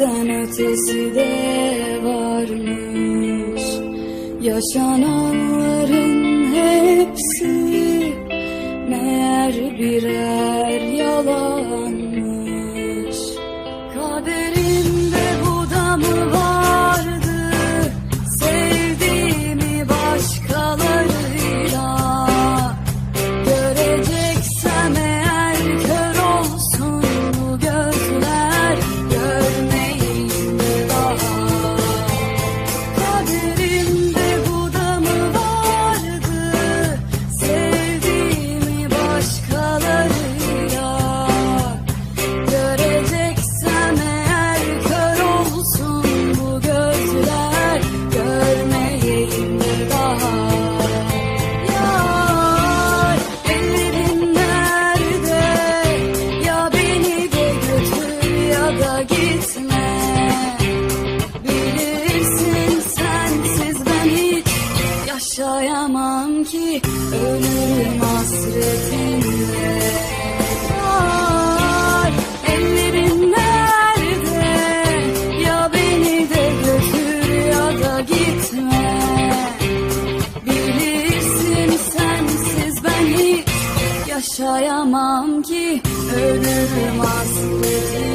ötesi de varmış. Yaşananların hepsi meğer birer yalanmış. Kaderimde yaşayamam ki Ölürüm hasretinle ellerin nerede? Ya beni de götür ya da gitme. Bilirsin sensiz ben hiç yaşayamam ki Ölürüm hasretinle